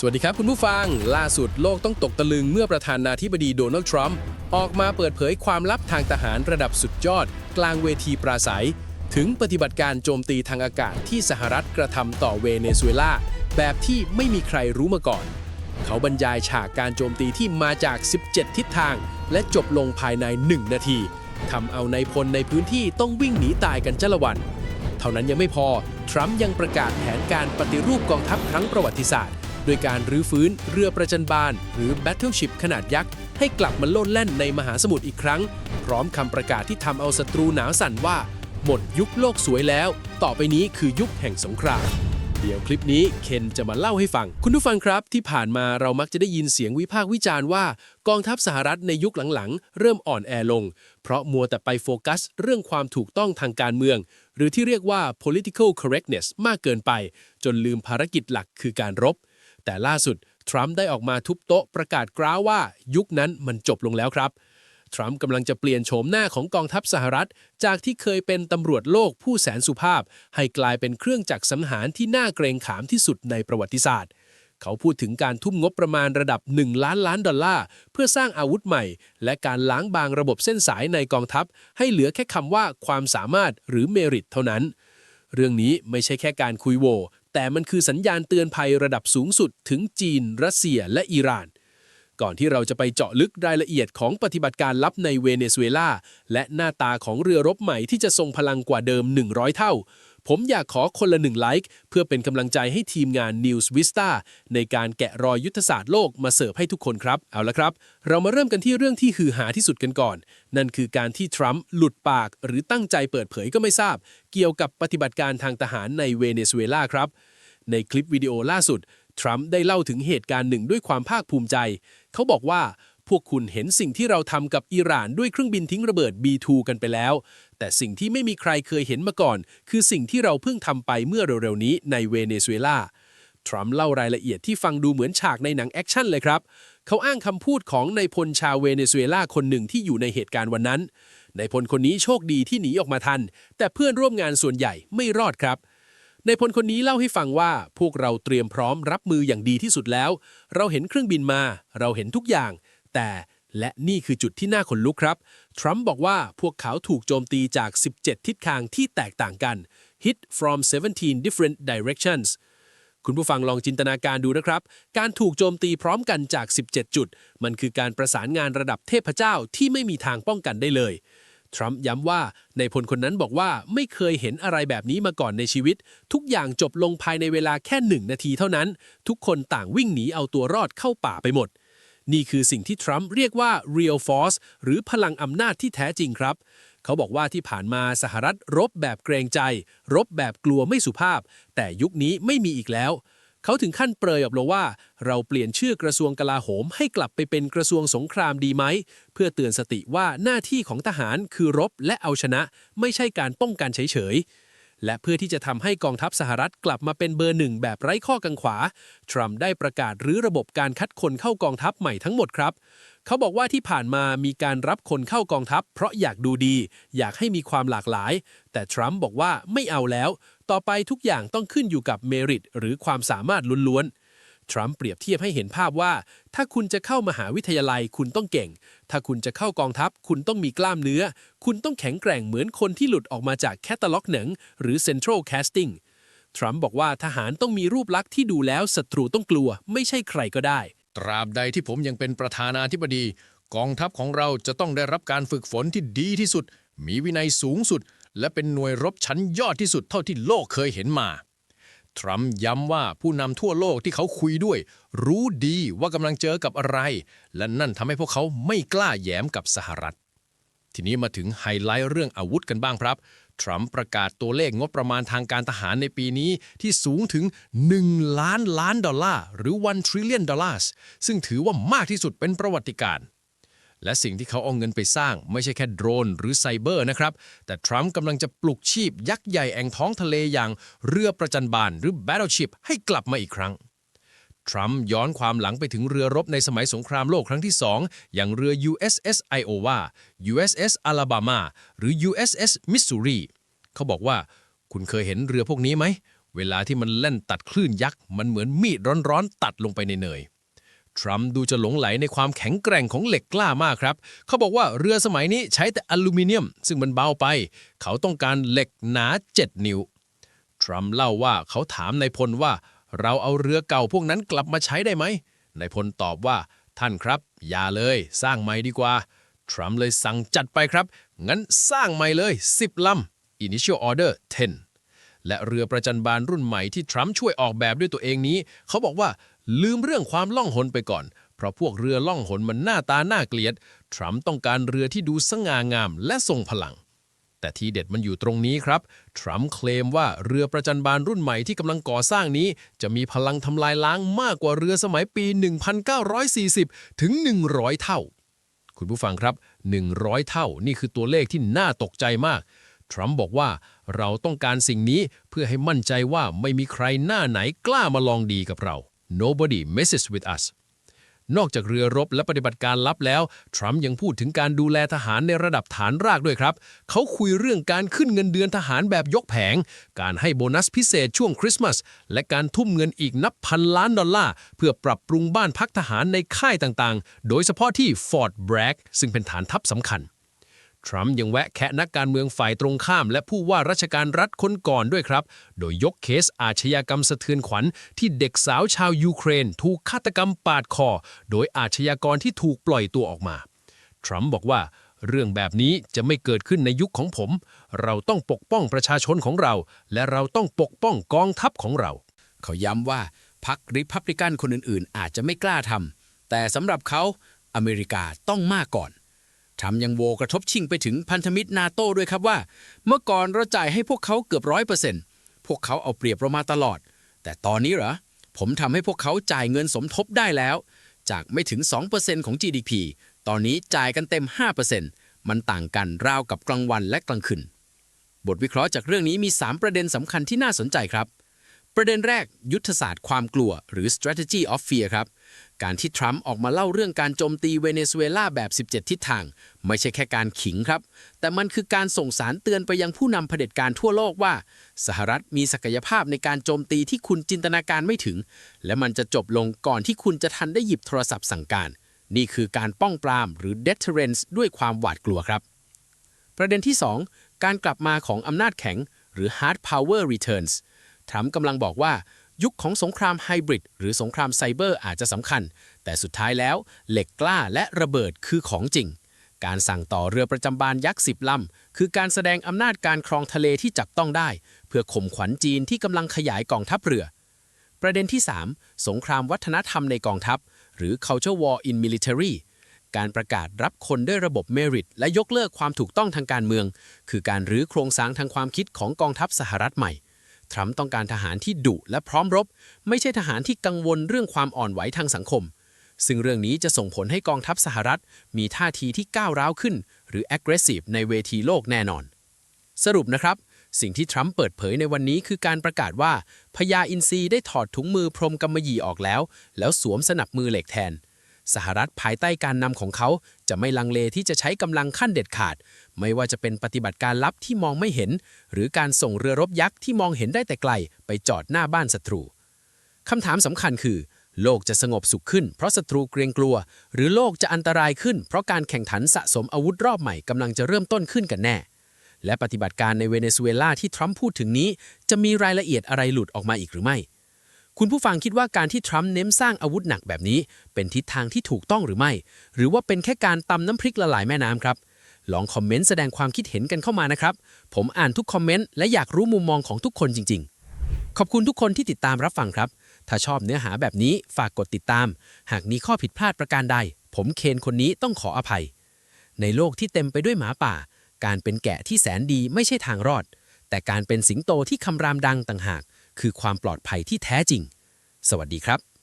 สวัสดีครับคุณผู้ฟัง ล่าสุดโลกต้องตกตะลึงเมื่อประธานาธิบดีโดนัลด์ทรัมป์ออกมาเปิดเผยความลับทางทหารระดับสุดยอด กลางเวทีปราศัย ถึงปฏิบัติการโจมตีทางอากาศที่สหรัฐกระทำต่อเวเนซุเอลา แบบที่ไม่มีใครรู้มาก่อน เขาบรรยายฉากการโจมตีที่มาจาก 17 ทิศทาง และจบลงภายใน 1 นาทีทำเอาในายพลในพื้นที่ต้องวิ่งหนีตายกันจ้าละวัน เท่านั้นยังไม่พอ ทรัมป์ยังประกาศแผนการปฏิรูปกองทัพครั้งประวัติศาสตร์ ดยการรื้อฟื้นเรือประจันบาน หรือ Battleship ขนาดยักษ์ ให้กลับมาโลดแล่นในมหาสมุทรอีกครั้ง พร้อมคำประกาศที่ทำเอาศัตรูหนาวสั่นว่า หมดยุคโลกสวยแล้ว ต่อไปนี้คือยุคแห่งสงครามเดี๋ยวคลิปนี้เคนจะมาเล่าให้ฟัง คุณผู้ฟังครับ ที่ผ่านมาเรามักจะได้ยินเสียงวิพากษ์วิจารณ์ว่า กองทัพสหรัฐในยุคหลังๆ เริ่มอ่อนแอลง เพราะมัวแต่ไปโฟกัส เรื่องความถูกต้องทางการเมือง หรือที่เรียกว่า political correctness มากเกินไป จนลืมภารกิจหลักคือการรบ แต่ล่าสุด ทรัมป์ได้ออกมาทุบโต๊ะประกาศกล้าวว่ายุคนั้นมันจบลงแล้วครับ ทรัมป์กำลังจะเปลี่ยนโฉมหน้าของกองทัพสหรัฐ จากที่เคยเป็นตำรวจโลกผู้แสนสุภาพ ให้กลายเป็นเครื่องจักรสังหารที่น่าเกรงขามที่สุดในประวัติศาสตร์เขาพูดถึงการทุ่มงบประมาณระดับ 1 ล้านล้านดอลลาร์ เพื่อสร้างอาวุธใหม่ และการล้างบางระบบเส้นสายในกองทัพ ให้เหลือแค่คำว่าความสามารถหรือเมริตเท่านั้น เรื่องนี้ไม่ใช่แค่การคุยโว แต่มันคือสัญญาณเตือนภัยระดับสูงสุดถึงจีน รัสเซียและอิหร่าน ก่อนที่เราจะไปเจาะลึกรายละเอียดของปฏิบัติการลับในเวเนซุเอลาและหน้าตาของเรือรบใหม่ที่จะทรงพลังกว่าเดิม 100 เท่า ผมอยากขอคนละหนึ่งไลค์เพื่อเป็นกำลังใจให้ทีมงาน News Vista ในการแกะรอยยุทธศาสตร์โลกมาเสิร์ฟให้ทุกคนครับ เอาละครับ เรามาเริ่มกันที่เรื่องที่ฮือหาที่สุดกันก่อน นั่นคือการที่ทรัมป์หลุดปาก หรือตั้งใจเปิดเผยก็ไม่ทราบ เกี่ยวกับปฏิบัติการทางทหารในเวเนซุเอลาครับ ในคลิปวิดีโอล่าสุด ทรัมป์ได้เล่าถึงเหตุการณ์หนึ่งด้วยความภาคภูมิใจ เขาบอกว่าพวกคุณเห็นสิ่งที่เราทำกับอิหร่านด้วยเครื่องบินทิ้งระเบิด B2 กันไปแล้ว แต่สิ่งที่ไม่มีใครเคยเห็นมาก่อน คือสิ่งที่เราเพิ่งทำไปเมื่อเร็วๆนี้ในเวเนซุเอลา ทรัมป์เล่ารายละเอียดที่ฟังดูเหมือนฉากในหนังแอคชั่นเลยครับ เขาอ้างคำพูดของนายพลชาวเวเนซุเอลาคนหนึ่งที่อยู่ในเหตุการณ์วันนั้นนายพลคนนี้โชคดีที่หนีออกมาทัน แต่เพื่อนร่วมงานส่วนใหญ่ไม่รอดครับ นายพลคนนี้เล่าให้ฟังว่าพวกเราเตรียมพร้อมรับมืออย่างดีที่สุดแล้ว เราเห็นเครื่องบินมา เราเห็นทุกอย่าง แต่และนี่คือจุดที่น่าขนลุกครับ ทรัมป์บอกว่าพวกเขาถูกโจมตีจาก 17 ทิศทางที่แตกต่างกัน hit from 17 different directions คุณผู้ฟังลองจินตนาการดูนะครับ การถูกโจมตีพร้อมกันจาก 17 จุด มันคือการประสานงานระดับเทพเจ้าที่ไม่มีทางป้องกันได้เลย ทรัมป์ย้ำว่าในพลคนนั้นบอกว่าไม่เคยเห็นอะไรแบบนี้มาก่อนในชีวิต ทุกอย่างจบลงภายในเวลาแค่หนึ่งนาทีเท่านั้น ทุกคนต่างวิ่งหนีเอาตัวรอดเข้าป่าไปหมด นี่คือสิ่งที่ทรัมป์เรียกว่า real force หรือพลังอำนาจที่แท้จริงครับเขาบอกว่าที่ผ่านมาสหรัฐรบแบบเกรงใจ รบแบบกลัวไม่สุภาพ แต่ยุคนี้ไม่มีอีกแล้ว เขาถึงขั้นเปรยออกมาว่า เราเปลี่ยนชื่อกระทรวงกลาโหม ให้กลับไปเป็นกระทรวงสงครามดีไหม เพื่อเตือนสติว่าหน้าที่ของทหารคือรบและเอาชนะ ไม่ใช่การป้องกันเฉยๆ และเพื่อที่จะทำให้กองทัพสหรัฐกลับมาเป็นเบอร์หนึ่งแบบไร้ข้อกังขวาทรัมป์ได้ประกาศรื้อระบบการคัดคนเข้ากองทัพใหม่ทั้งหมดครับ เขาบอกว่าที่ผ่านมามีการรับคนเข้ากองทัพ เพราะอยากดูดี อยากให้มีความหลากหลาย แต่ทรัมป์บอกว่าไม่เอาแล้ว ต่อไปทุกอย่างต้องขึ้นอยู่กับเมริตหรือความสามารถล้วนๆ ทรัมป์เปรียบเทียบให้เห็นภาพว่า ถ้าคุณจะเข้ามหาวิทยาลัยคุณต้องเก่ง ถ้าคุณจะเข้ากองทัพ คุณต้องมีกล้ามเนื้อ คุณต้องแข็งแกร่งเหมือนคนที่หลุดออกมาจากแคตตาล็อกหนังหรือ Central Casting ทรัมป์บอกว่าทหารต้องมีรูปลักษณ์ที่ดูแล้วศัตรูต้องกลัว ไม่ใช่ใครก็ได้ ตราบใดที่ผมยังเป็นประธานาธิบดี กองทัพของเราจะต้องได้รับการฝึกฝนที่ดีที่สุด มีวินัยสูงสุด และเป็นหน่วยรบชั้นยอดที่สุดเท่าที่โลกเคยเห็นมา ทรัมป์ย้ำว่าผู้นำทั่วโลกที่เขาคุยด้วย รู้ดีว่ากำลังเจอกับอะไร และนั่นทำให้พวกเขาไม่กล้าแย้มกับสหรัฐ ทีนี้มาถึงไฮไลท์เรื่องอาวุธกันบ้างครับ ทรัมป์ประกาศตัวเลขงบประมาณทางการทหารในปีนี้ที่สูงถึง 1 ล้านล้านดอลลาร์ หรือ 1 trillion dollars ซึ่งถือว่ามากที่สุดเป็นประวัติการณ์และสิ่งที่เขาเอาเงินไปสร้าง ไม่ใช่แค่โดรนหรือไซเบอร์นะครับ แต่ทรัมป์กำลังจะปลุกชีพยักษ์ใหญ่แอ่งท้องทะเลอย่างเรือประจันบานหรือ Battleship ให้กลับมาอีกครั้ง ทรัมป์ย้อนความหลังไปถึงเรือรบในสมัยสงครามโลกครั้งที่ 2 อย่างเรือ USS Iowa USS Alabama หรือ USS Missouri เขาบอกว่า คุณเคยเห็นเรือพวกนี้ไหม เวลาที่มันเล่นตัดคลื่นยักษ์ มันเหมือนมีดร้อนๆ ตัดลงไปในเนยทรัมป์ดูจะหลงไหลในความแข็งแกร่งของเหล็กกล้ามากครับ เขาบอกว่าเรือสมัยนี้ใช้แต่อลูมิเนียม ซึ่งมันเบาไป เขาต้องการเหล็กหนา 7 นิ้ว ทรัมป์เล่าว่าเขาถามนายพลว่า เราเอาเรือเก่าพวกนั้นกลับมาใช้ได้ไหมนายพลตอบว่าท่านครับ อย่าเลยสร้างใหม่ดีกว่า ทรัมป์เลยสั่งจัดไปครับ งั้นสร้างใหม่เลย 10 ลำ Initial Order 10 และเรือประจันบานรุ่นใหม่ที่ทรัมป์ช่วยออกแบบด้วยตัวเองนี้ เขาบอกว่าลืมเรื่องความล่องหนไปก่อน เพราะพวกเรือล่องหนมันหน้าตาน่าเกลียด ทรัมป์ต้องการเรือที่ดูสง่างามและทรงพลัง แต่ที่เด็ดมันอยู่ตรงนี้ครับ ทรัมป์เคลมว่าเรือประจันบานรุ่นใหม่ที่กำลังก่อสร้างนี้ จะมีพลังทำลายล้างมากกว่าเรือสมัยปี 1940 ถึง 100 เท่า คุณผู้ฟังครับ 100 เท่า นี่คือตัวเลขที่น่าตกใจมาก ทรัมป์บอกว่าเราต้องการสิ่งนี้เพื่อให้มั่นใจว่าไม่มีใครหน้าไหนกล้ามาลองดีกับเรา nobody messes with us นอกจากเรือรบและปฏิบัติการลับแล้ว ทรัมป์ยังพูดถึงการดูแลทหารในระดับฐานรากด้วยครับ เขาคุยเรื่องการขึ้นเงินเดือนทหารแบบยกแผง การให้โบนัสพิเศษช่วงคริสต์มาส และการทุ่มเงินอีกนับพันล้านดอลลาร์ เพื่อปรับปรุงบ้านพักทหารในค่ายต่างๆ โดยเฉพาะที่ฟอร์ดแบรกซึ่งเป็นฐานทัพสำคัญ ทรัมป์ยังแวะแคะนักการเมืองฝ่ายตรงข้าม และผู้ว่าราชการรัฐคนก่อนด้วยครับ โดยยกเคสอาชญากรรมสะเทือนขวัญ ที่เด็กสาวชาวยูเครน ถูกฆาตกรรมปาดคอ โดยอาชญากรที่ถูกปล่อยตัวออกมา ทรัมป์บอกว่าเรื่องแบบนี้จะไม่เกิดขึ้นในยุคของผม เราต้องปกป้องประชาชนของเรา และเราต้องปกป้องกองทัพของเรา เขาย้ำว่าพรรคริพับลิกันคนอื่นๆ อาจจะไม่กล้าทำแต่สำหรับเขาอเมริกาต้องมากก่อน ทรัมป์ยังโวกระทบชิงไปถึงพันธมิตรนาโต้ด้วยครับว่า เมื่อก่อนเราจ่ายให้พวกเขาเกือบร้อยเปอร์เซ็นต์พวกเขาเอาเปรียบเรามาตลอด แต่ตอนนี้เหรอ ผมทำให้พวกเขาจ่ายเงินสมทบได้แล้ว จากไม่ถึง 2%ของ GDP ตอนนี้จ่ายกันเต็ม 5%มันต่างกันราวกับกลางวันและกลางคืน บทวิเคราะห์จากเรื่องนี้มี 3 ประเด็นสำคัญที่น่าสนใจครับ ประเด็นแรกยุทธศาสตร์ความกลัวหรือ strategy of fear ครับ การที่ทรัมป์ออกมาเล่าเรื่องการโจมตีเวเนซุเอลาแบบ 17 ทิศทาง ไม่ใช่แค่การขิงครับ แต่มันคือการส่งสารเตือนไปยังผู้นำเผด็จการทั่วโลกว่า สหรัฐมีศักยภาพในการโจมตีที่คุณจินตนาการไม่ถึง และมันจะจบลงก่อนที่คุณจะทันได้หยิบโทรศัพท์สั่งการ นี่คือการป้องปรามหรือ deterrence ด้วยความหวาดกลัวครับ ประเด็นที่ 2 การกลับมาของอำนาจแข็ง หรือ hard power returns ทรัมป์กำลังบอกว่า ยุคของสงครามไฮบริดหรือสงครามไซเบอร์อาจจะสำคัญ แต่สุดท้ายแล้วเหล็กกล้าและระเบิดคือของจริง การสั่งต่อเรือประจำบานยักษ์สิบลำ คือการแสดงอำนาจการครองทะเลที่จับต้องได้ เพื่อข่มขวัญจีนที่กำลังขยายกองทัพเรือ ประเด็นที่ 3 สงครามวัฒนธรรมในกองทัพ หรือ culture war in military การประกาศรับคนด้วยระบบเมริตและยกเลิกความถูกต้องทางการเมือง คือการรื้อโครงสร้างทางความคิดของกองทัพสหรัฐใหม่ ทรัมป์ต้องการทหารที่ดุและพร้อมรบ ไม่ใช่ทหารที่กังวลเรื่องความอ่อนไหวทางสังคม ซึ่งเรื่องนี้จะส่งผลให้กองทัพสหรัฐ มีท่าทีที่ก้าวร้าวขึ้น หรือ aggressive ในเวทีโลกแน่นอน สรุปนะครับ สิ่งที่ทรัมป์เปิดเผยในวันนี้คือการประกาศว่าพญาอินทรีได้ถอดถุงมือพรมกำมะหยี่ออกแล้ว แล้วสวมสนับมือเหล็กแทน สหรัฐภายใต้การนำของเขา จะไม่ลังเลที่จะใช้กำลังขั้นเด็ดขาด ไม่ว่าจะเป็นปฏิบัติการลับที่มองไม่เห็น หรือการส่งเรือรบยักษ์ที่มองเห็นได้แต่ไกล ไปจอดหน้าบ้านศัตรูคำถามสำคัญคือ โลกจะสงบสุขขึ้น เพราะศัตรูเกรงกลัว หรือโลกจะอันตรายขึ้น เพราะการแข่งขันสะสมอาวุธรอบใหม่กำลังจะเริ่มต้นขึ้นกันแน่ และปฏิบัติการในเวเนซุเอลาที่ทรัมป์พูดถึงนี้ จะมีรายละเอียดอะไรหลุดออกมาอีกหรือไม่ คุณผู้ฟังคิดว่าการที่ทรัมป์เน้นสร้างอาวุธหนักแบบนี้ เป็นทิศทางที่ถูกต้องหรือไม่ หรือว่าเป็นแค่การตำน้ำพริกละลายแม่น้ำครับ ลองคอมเมนต์แสดงความคิดเห็นกันเข้ามานะครับ ผมอ่านทุกคอมเมนต์และอยากรู้มุมมองของทุกคนจริง ๆ ขอบคุณทุกคนที่ติดตามรับฟังครับ ถ้าชอบเนื้อหาแบบนี้ฝากกดติดตาม หากมีข้อผิดพลาดประการใด ผมเคนคนนี้ต้องขออภัย ในโลกที่เต็มไปด้วยหมาป่า การเป็นแกะที่แสนดีไม่ใช่ทางรอด แต่การเป็นสิงโตที่คำรามดังต่างหาก คือความปลอดภัยที่แท้จริง สวัสดีครับ